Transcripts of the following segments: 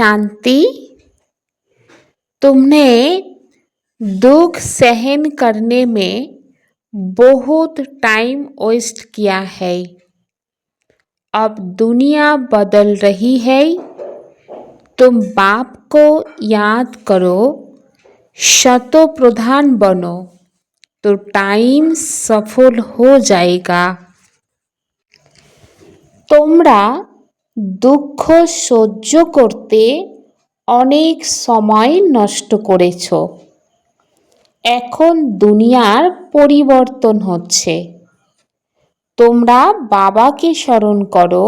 शांति तुमने दुख सहन करने में बहुत टाइम वेस्ट किया है अब दुनिया बदल रही है तुम बाप को याद करो शतो प्रधान बनो तो टाइम सफल हो जाएगा তোমরা দুঃখ সহ্য করতে অনেক সময় নষ্ট করেছ এখন দুনিয়ার পরিবর্তন হচ্ছে তোমরা বাবাকে স্মরণ করো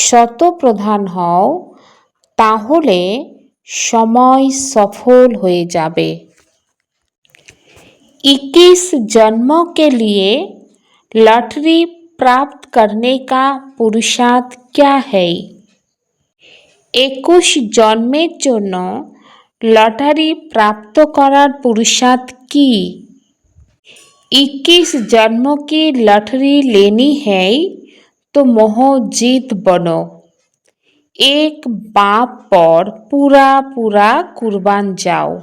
শতপ্রধান হও তাহলে সময় সফল হয়ে যাবে इक्कीस जन्मों के लिए लॉटरी प्राप्त करने का पुरुषार्थ क्या है একুশ জন্মের জন্য লটারি প্রাপ্ত করার পুরুষার্থ কি इक्कीस जन्मों की लॉटरी लेनी है तो मोह जीत बनो एक बाप पर पूरा पूरा कुर्बान जाओ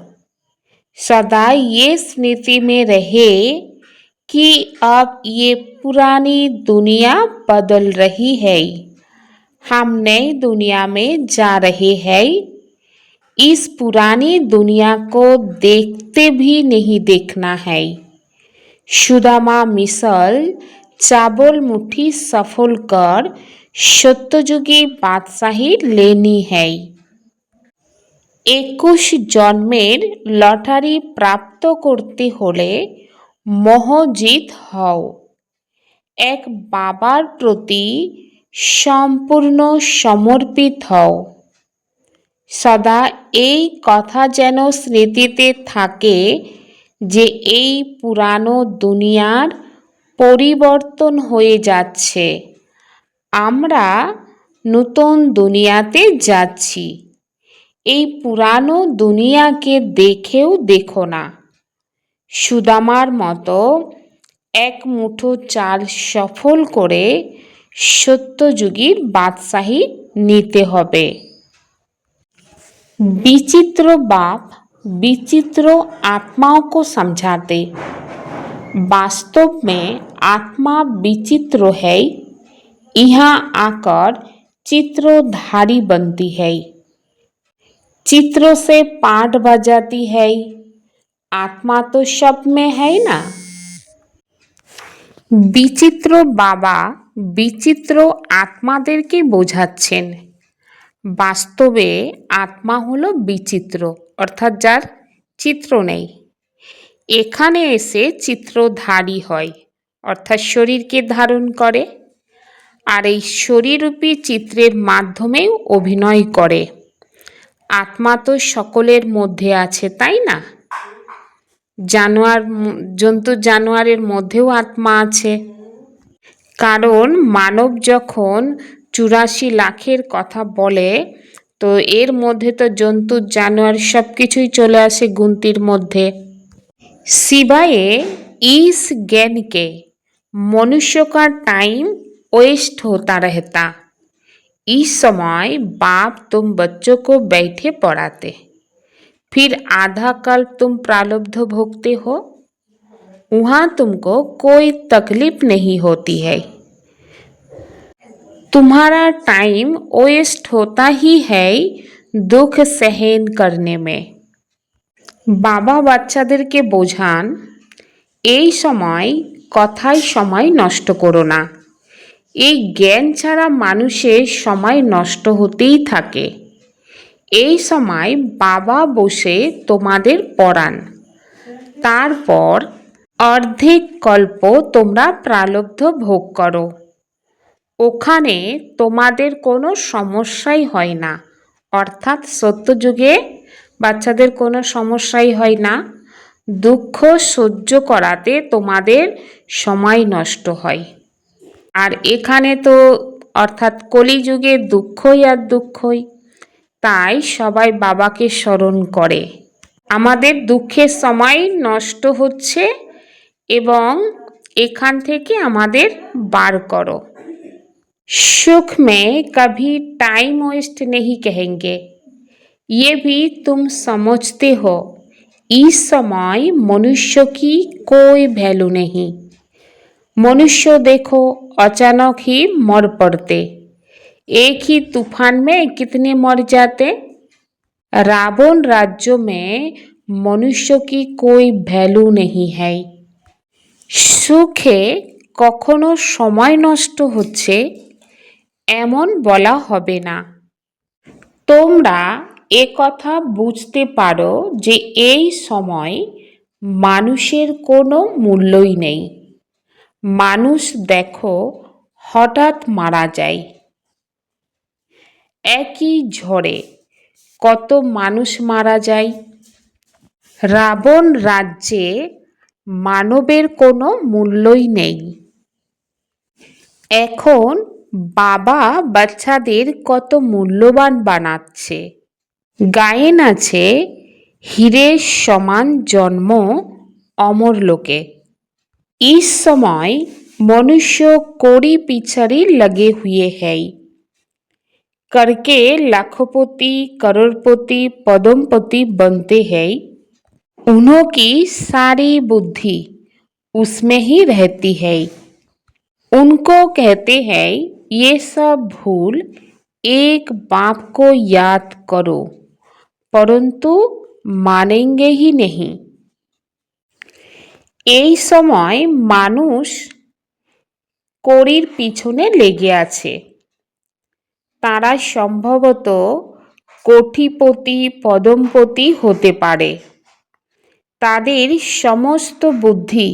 सदा ये स्मृति में रहे कि अब ये पुरानी दुनिया बदल रही है हम नई दुनिया में जा रहे हैं इस पुरानी दुनिया को देखते भी नहीं देखना है सुदामा मिसल चावल मुट्ठी सफल कर সত্যযুগী বাদশাহী লেনি है একুশ জন্মের লটারি প্রাপ্ত করতে হলে মহজিত হও। এক বাবার প্রতি সম্পূর্ণ সমর্পিত হও। সদা এই কথা যেন স্মৃতিতে থাকে যে এই পুরানো দুনিয়ার পরিবর্তন হয়ে যাচ্ছে। আমরা নতুন দুনিয়াতে যাচ্ছি। এই পুরানো দুনিয়াকে দেখেও দেখো না। সুদামার মতো এক মুঠো চাল সফল করে সত্যযুগীর বাদশাহী নিতে হবে विचित्र बाप विचित्र आत्माओं को समझाते वास्तव में आत्मा विचित्र है यहाँ आकर चित्रधारी बनती है चित्र से पाठ बजाती है আত্মা তো সব মে হ্যায় না? বিচিত্র বাবা বিচিত্র আত্মাদেরকে বোঝাচ্ছেন। বাস্তবে আত্মা হলো বিচিত্র, অর্থাৎ যার চিত্র নেই। এখানে এসে চিত্রধারী হয়, অর্থাৎ শরীরকে ধারণ করে, আর এই শরীররূপী চিত্রের মাধ্যমেও অভিনয় করে। আত্মা তো সকলের মধ্যে আছে, তাই না? জানোয়ার ম- জন্তু জানোয়ারের মধ্যেও আত্মা আছে কারণ মানব যখন চুরাশি লাখের কথা বলে তো এর মধ্যে তো জন্তু জানোয়ার সব কিছুই চলে আসে গুনতির মধ্যে सिवाय इस ज्ञान के मनुष्य का टाइम वेस्ट होता रहता इस समय बाप तुम बच्चों को बैठे पढ़ाते फिर आधा कल तुम प्रारब्ध भोगते हो वहाँ तुमको कोई तकलीफ नहीं होती है तुम्हारा टाइम वेस्ट होता ही है दुख सहन करने में বাবা বাচ্চাদেরকে বোঝান এই সময় কথায় সময় নষ্ট করো না এই জ্ঞান ছাড়া মানুষের সময় নষ্ট হতেই থাকে এই সময় বাবা বসে তোমাদের পড়ান। তারপর অর্ধেক কল্প তোমরা প্রালব্ধ ভোগ করো। ওখানে তোমাদের কোনো সমস্যাই হয় না। অর্থাৎ সত্যযুগে বাচ্চাদের কোনো সমস্যাই হয় না। দুঃখ সহ্য করাতে তোমাদের সময় নষ্ট হয়। আর এখানে তো অর্থাৎ কলিযুগে দুঃখই আর দুঃখই। তাই সবাই বাবাকে স্মরণ করে আমাদের দুঃখের সময় নষ্ট হচ্ছে এবং এখান থেকে আমাদের বার করো सुख में कभी टाइम वेस्ट नहीं कहेंगे ये भी तुम समझते हो इस समय मनुष्य की कोई वैल्यू नहीं मनुष्य देखो अचानक ही मर पड़ते एक ही तूफान में कितने मर जाते रावण राज्य में मनुष्य की कोई ভ্যালু नहीं है সুখে কখনো সময় নষ্ট হচ্ছে এমন বলা হবে না তোমরা এ কথা বুঝতে পারো যে এই সময় মানুষের কোনো মূল্যই নেই মানুষ দেখো হঠাৎ মারা যায় একই ঝড়ে কত মানুষ মারা যায় রাবণ রাজ্যে মানবের কোনো মূল্যই নেই এখন বাবা বাচ্চাদের কত মূল্যবান বানাচ্ছে গায়েন আছে হীরের সমান জন্ম অমর লোকে इस समय मनुष्य कोड़ी पिछड़ी लगे हुए हैं करके लाखोपति करोड़पति पदमपति बनते हैं उन्होंने सारी बुद्धि उसमें ही रहती है उनको कहते हैं ये सब भूल एक बाप को याद करो परंतु मानेंगे ही नहीं এই সময় মানুষ কড়ির পিছনে লেগে আছে তারা সম্ভবত কোটিপতি পদমপতি হতে পারে তাদের সমস্ত বুদ্ধি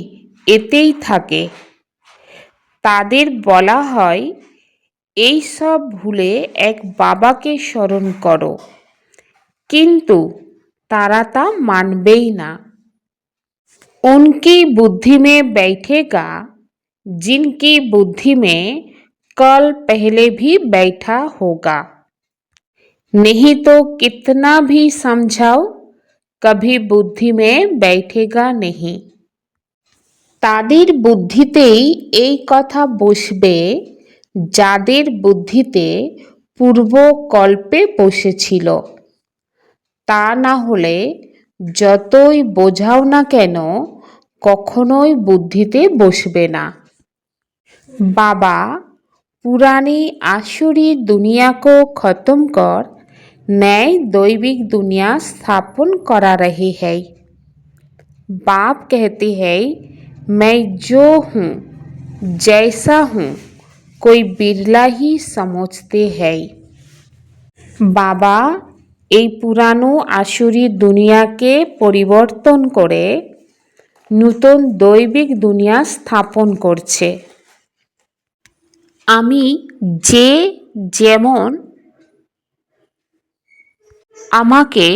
এতেই থাকে তাদের বলা হয় এই সব ভুলে এক বাবাকে স্মরণ করো কিন্তু তারা তা মানবেই না उनकी बुद्धि में बैठेगा जिनकी बुद्धि में कल पहले भी बैठा होगा नहीं तो कितना भी समझाओ कभी बुद्धि में बैठेगा नहीं তাদের বুদ্ধিতেই এই কথা বসবে যাদের বুদ্ধিতে পূর্বকল্পে বসেছিল তা না হলে যতই বোঝাও না কেন কখনোই বুদ্ধিতে বসবে না बाबा पुरानी आसुरी दुनिया को खत्म कर नए दैविक दुनिया स्थापन करा रहे हैं बाप कहते हैं मैं जो हूँ जैसा हूँ कोई बिरला ही समझते हैं বাবা এই পুরানো আসুরি দুনিয়াকে পরিবর্তন করে নূতন দৈবিক দুনিয়া স্থাপন করছে আমি যে যেমন আমাকে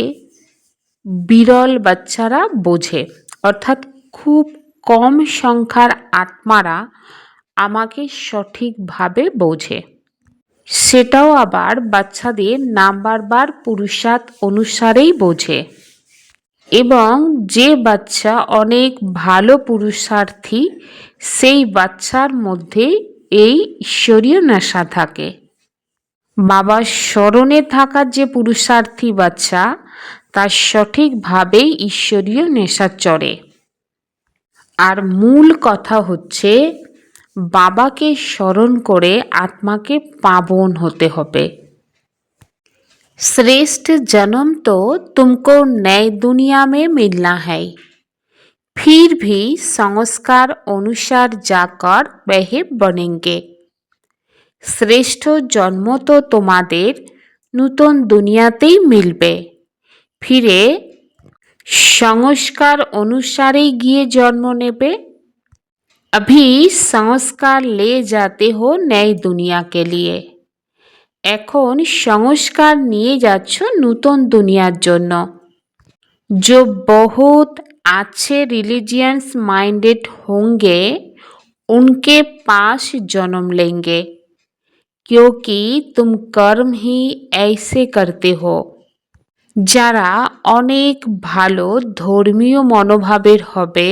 বিরল বাচ্চারা বোঝে, অর্থাৎ খুব কম সংখ্যার আত্মারা আমাকে সঠিকভাবে বোঝে। সেটাও আবার বাচ্চাদের নাম্বার বার পুরুষার্থ অনুসারেই বোঝে। এবং যে বাচ্চা অনেক ভালো পুরুষার্থী, সেই বাচ্চার মধ্যে এই ঈশ্বরীয় নেশা থাকে বাবার স্মরণে থাকার যে পুরুষার্থী বাচ্চা তার সঠিকভাবেই ঈশ্বরীয় নেশা চড়ে আর মূল কথা হচ্ছে বাবাকে স্মরণ করে আত্মাকে পাবন হতে হবে श्रेष्ठ जन्म तो तुमको नए दुनिया में मिलना है फिर भी संस्कार अनुसार जाकर वह बनेंगे শ্রেষ্ঠ জন্ম তো তোমাদের নূতন দুনিয়াতেই মিলবে ফিরে সংস্কার অনুসারেই গিয়ে জন্ম নেবে अभी संस्कार ले जाते हो नई दुनिया के लिए এখন সংস্কার নিয়ে যাচ্ছ নূতন দুনিয়ার জন্য जो बहुत अच्छे रिलीजियंस माइंडेड होंगे उनके पास जन्म लेंगे क्योंकि तुम कर्म ही ऐसे करते हो যারা অনেক ভালো ধর্মীয় মনোভাবের হবে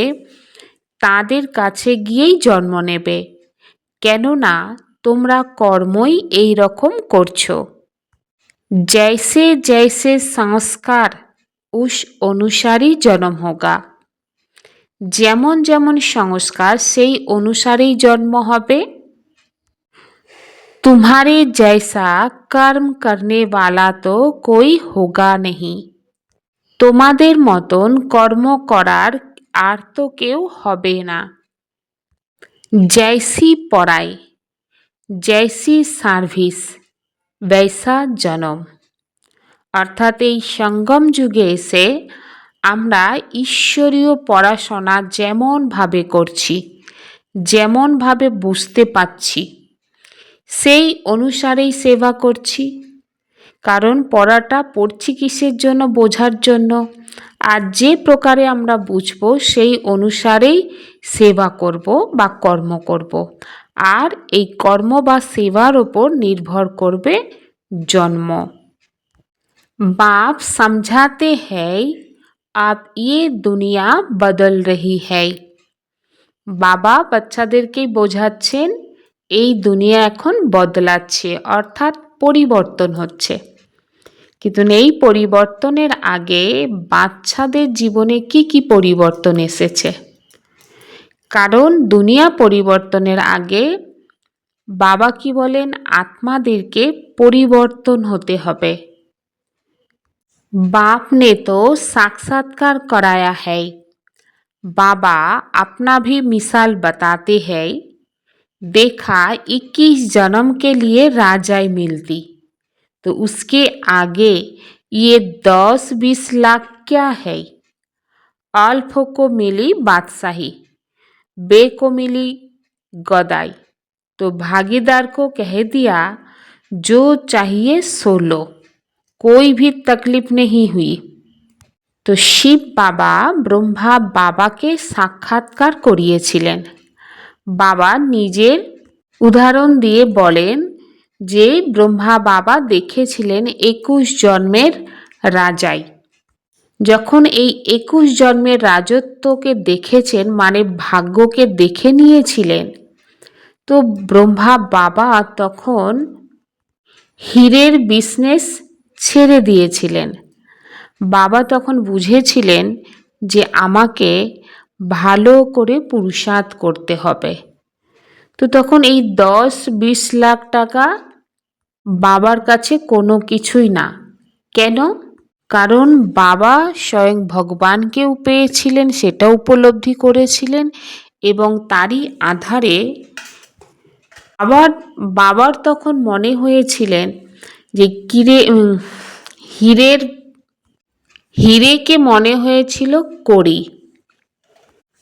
তাদের কাছে গিয়েই জন্ম নেবে কেননা তোমরা কর্মই এই রকম করছো जैसे जैसे संस्कार उस अनुसारी जन्म होगा যেমন যেমন সংস্কার সেই অনুসারেই জন্ম হবে तुम्हारे जैसा कर्म करने वाला तो कोई होगा नहीं তোমাদের মতন কর্ম করার আর তো কেউ হবে না জৈসি পড়াই জৈসি সার্ভিস বৈসা জনম অর্থাৎ এই সঙ্গম যুগে এসে আমরা ঈশ্বরীয় পড়াশোনা যেমনভাবে করছি, যেমনভাবে বুঝতে পাচ্ছি সেই অনুসারেই সেবা করছি। কারণ পড়াটা পড়ছি কিসের জন্য? বোঝার জন্য। আর যে প্রকারে আমরা বুঝব, সেই অনুসারেই সেবা করব বা কর্ম করব। আর এই কর্ম বা সেবার ওপর নির্ভর করবে জন্ম। बाप समझाते हैं अब ये দুনিয়া বদল রহি है বাবা বাচ্চাদেরকেই বোঝাচ্ছেন এই দুনিয়া এখন বদলাচ্ছে অর্থাৎ পরিবর্তন হচ্ছে কিন্তু এই পরিবর্তনের আগে বাচ্চাদের জীবনে কি কি পরিবর্তন এসেছে কারণ দুনিয়া পরিবর্তনের আগে বাবা কি বলেন আত্মাদেরকে পরিবর্তন হতে হবে बाप ने तो साक्षात्कार कराया है। बाबा अपना भी मिसाल बताते हैं। देखा 21 जन्म के लिए राजाई मिलती। तो उसके आगे ये 10-20 लाख क्या है? अल्फ को मिली बादशाही, बे को मिली गदाई। तो भागीदार को कह दिया, जो चाहिए सो लो। कोई भी तकलीफ नहीं हुई তো শিব বাবা ব্রহ্মা বাবাকে সাক্ষাৎকার করিয়েছিলেন বাবা নিজের উদাহরণ দিয়ে বলেন যে ব্রহ্মা বাবা দেখেছিলেন একুশ জন্মের রাজাই যখন এই একুশ জন্মের রাজত্বকে দেখেছেন মানে ভাগ্যকে দেখে নিয়েছিলেন তো ব্রহ্মা বাবা তখন হীরের বিজনেস ছেড়ে দিয়েছিলেন। বাবা তখন বুঝেছিলেন যে আমাকে ভালো করে পুরুষার্থ করতে হবে। তো তখন এই দশ বিশ লাখ টাকা বাবার কাছে কোনো কিছুই না। কেন? কারণ বাবা স্বয়ং ভগবানকেও পেয়েছিলেন সেটা উপলব্ধি করেছিলেন এবং তারই আধারে আবার বাবার তখন মনে হয়েছিলেন যে কিরে হীরের, হীরেকে মনে হয়েছিল করি।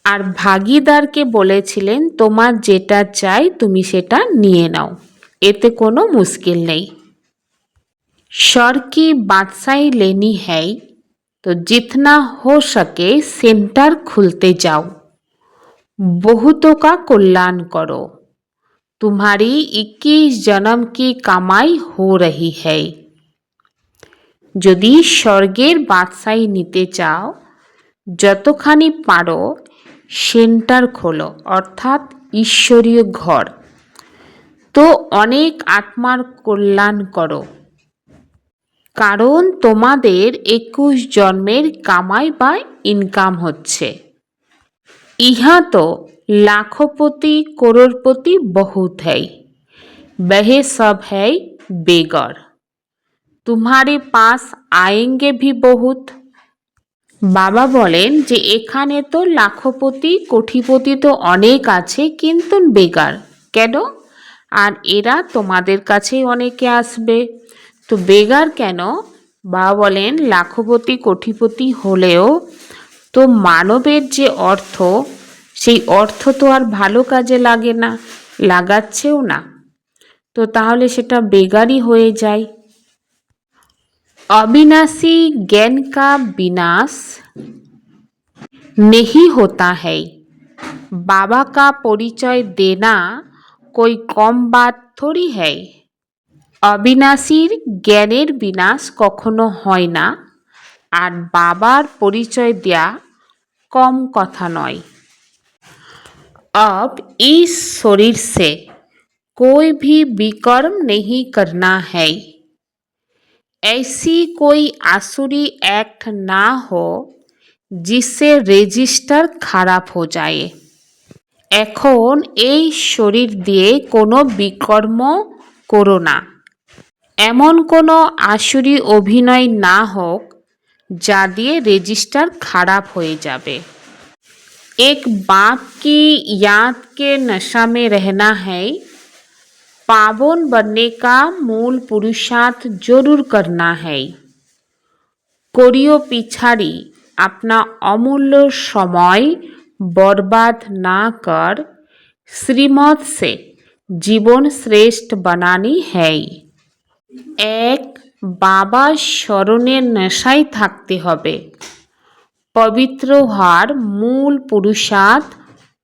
আর ভাগিদারকে বলেছিলেন, তোমার যেটা চাই তুমি সেটা নিয়ে নাও। এতে কোনো মুশকিল নেই। সরকি বাদশাই লেনি হ্যাই তো জিতনা হো সকে, সেন্টার খুলতে যাও। বহুতকা কল্যাণ করো। तुम्हारी 21 जन्म की कमाई हो रही है যদি স্বর্গের বাদশাহী নিতে চাও যতখানি পারো সেন্টার খোলো অর্থাৎ ঈশ্বরীয় ঘর তো অনেক আত্মার কল্যাণ করো কারণ তোমাদের একুশ জন্মের কামাই বা ইনকাম হচ্ছে ইহা তো লাখপতি, করোড়পতি বহুত হই। বহে সব হই বেগর। তোমারে পাস আয়েঙ্গে ভি বহুত। বাবা বলেন যে এখানে তো লাখপতি, কোটিপতি তো অনেক আছে, কিন্তু বেগার কেন? আর এরা তোমাদের কাছেই অনেকে আসবে। তো বেগার কেন? বা বলেন, লাখপতি, কোটিপতি হলেও তো মানবের যে অর্থ, সেই অর্থ তো আর ভালো কাজে লাগে না, লাগাচ্ছেও না। তো তাহলে সেটা বেগারি হয়ে যায়। অবিনাশী জ্ঞান কা বিনাশ নেহি হোতা হ্যায়। বাবা কা পরিচয় দেনা কই কম বাদ থরি হ্যায়। অবিনাশীর জ্ঞানের বিনাশ কখনো হয় না। আর বাবার পরিচয় দেয়া কম কথা নয় अब इस शरीर से कोई भी विकर्म नहीं करना है ऐसी कोई आसुरी एक्ट ना हो जिससे রেজিস্টার খারাপ हो जाए এখন এই শরীর দিয়ে কোনো বিকর্ম করো না এমন কোনো আসুরি অভিনয় না হোক যা দিয়ে রেজিস্টার খারাপ হয়ে যাবে एक बाप की याद के नशा में रहना है पावन बनने का मूल पुरुषार्थ जरूर करना है करियो पिछाड़ी अपना अमूल्य समय बर्बाद ना कर श्रीमत से জীবন শ্রেষ্ঠ বানানি হ্যায় এক বাবার স্মরণের নেশায় থাকতে হবে। পবিত্র হওয়ার মূল পুরুষার্থ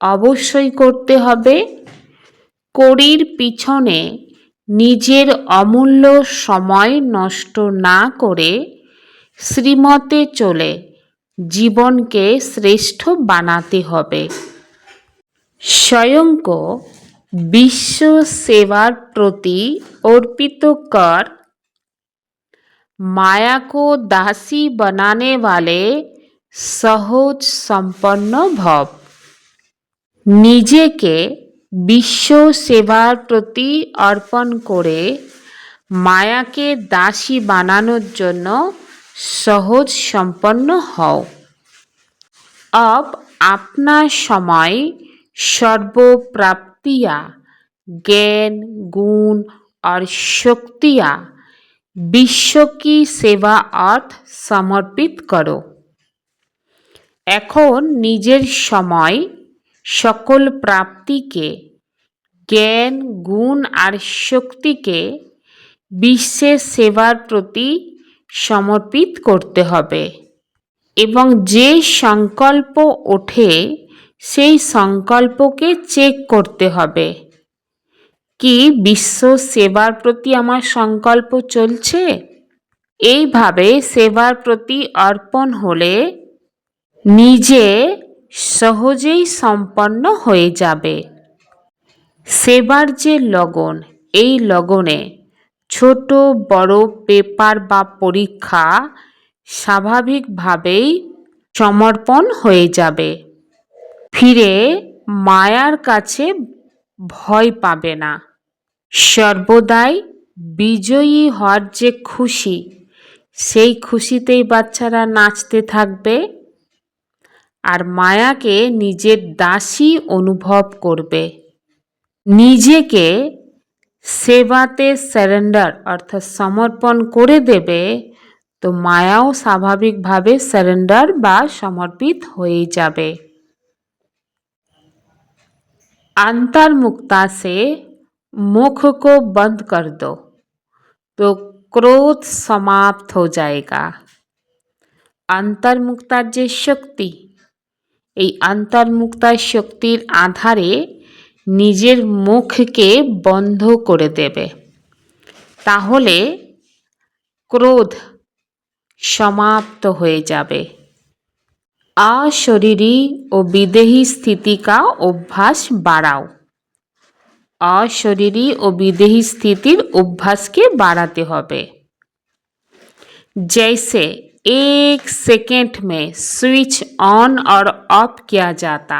অবশ্যই করতে হবে। করির পিছনে নিজের অমূল্য সময় নষ্ট না করে শ্রীমতে চলে জীবনকে শ্রেষ্ঠ বানাতে হবে। স্বয়ংক বিশ্ব সেবার প্রতি অর্পিত কর माया को दासी बनाने वाले সহজ সম্পন্ন ভব নিজেকে বিশ্ব সেবার প্রতি অর্পণ করে মায়াকে দাসী বানানোর জন্য সহজ সম্পন্ন হও अब अपना समय सर्वप्राप्तियाँ ज्ञान गुण और शक्तियाँ বিশ্ব কি সেবা অর্থ সমর্পিত করো। এখন নিজের সময় সকল প্রাপ্তিকে, জ্ঞান, গুণ আর শক্তিকে বিশ্বের সেবার প্রতি সমর্পিত করতে হবে এবং যে সংকল্প ওঠে, সেই সংকল্পকে চেক করতে হবে। কি বিশ্ব সেবার প্রতি আমার সংকল্প চলছে? এইভাবে সেবার প্রতি অর্পণ হলে নিজে সহজেই সম্পন্ন হয়ে যাবে। সেবার যে লগন, এই লগনে ছোট, বড় পেপার বা পরীক্ষা স্বাভাবিকভাবেই সমর্পণ হয়ে যাবে। ফিরে মায়ার কাছে ভয় পাবে না। সর্বদাই বিজয়ী হওয়ার যে খুশি, সেই খুশিতেই বাচ্চারা নাচতে থাকবে আর মায়াকে নিজের দাসী অনুভব করবে। নিজেকে সেবাতে স্যারেন্ডার অর্থাৎ সমর্পণ করে দেবে, তো মায়াও স্বাভাবিকভাবে সারেন্ডার বা সমর্পিত হয়ে যাবে। আন্তর্মুক্তা সে मुख को बंद कर दो तो क्रोध समाप्त हो जाएगा অন্তর্মুক্তার যে শক্তি এই অন্তর্মুক্তার শক্তির আধারে নিজের মুখকে বন্ধ করে দেবে তাহলে ক্রোধ সমাপ্ত হয়ে যাবে अशरीरी ও বিদেহী স্থিতি কা অভ্যাস বাড়াও अशरीरी ও বিদেহী স্থিতির অভ্যাসকে বাড়াতে হবে जैसे एक सेकेंड में स्विच ऑन और ऑफ किया जाता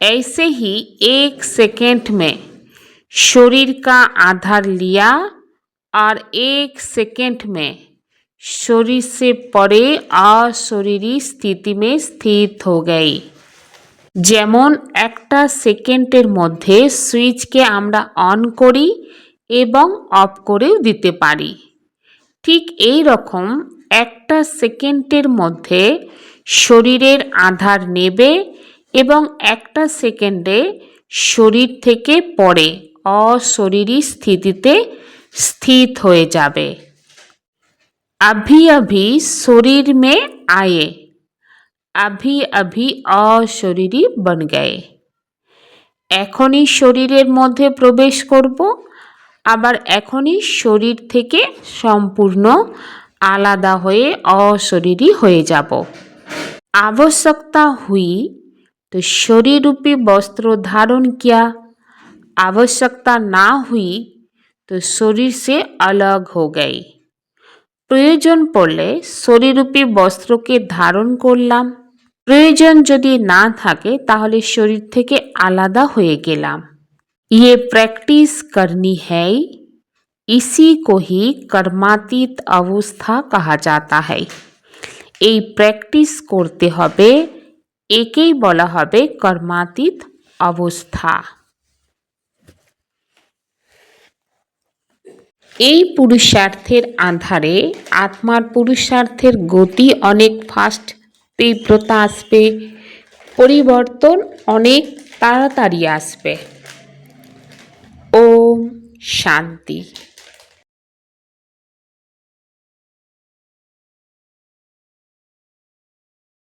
ऐसे ही एक सेकेंड में शरीर का आधार लिया और एक सेकेंड में शरीर से परे अशरीरी स्थिति में स्थित हो गई যেমন একটা সেকেন্ডের মধ্যে সুইচকে আমরা অন করি এবং অফ করেও দিতে পারি ঠিক এই রকম একটা সেকেন্ডের মধ্যে শরীরের আধার নেবে এবং একটা সেকেন্ডে শরীর থেকে পরে অশরীরী স্থিতিতে স্থিত হয়ে যাবে अभी अभी शरीर में आए अभी अभी অশরীরী বন গয়ে এখনই শরীরের মধ্যে প্রবেশ করব আবার এখনই শরীর থেকে সম্পূর্ণ আলাদা হয়ে অশরীরী হয়ে যাব आवश्यकता हुई तो शरीर रूपी वस्त्र धारण किया आवश्यकता ना हुई तो शरीर से अलग हो गई প্রয়োজন পড়লে শরীররূপী বস্ত্রকে ধারণ করলাম প্রয়োজন যদি না থাকে তাহলে শরীর থেকে আলাদা হয়ে গেলাম ये प्रैक्टिस करनी है इसी को ही কর্মাতীত অবস্থা কাহা যাতা है এই প্র্যাকটিস করতে হবে একেই বলা হবে কর্মাতীত অবস্থা এই পুরুষার্থের আধারে আত্মার পুরুষার্থের গতি অনেক ফাস্ট তীব্রতা আসবে পরিবর্তন অনেক তাড়াতাড়ি আসবে। ওম শান্তি।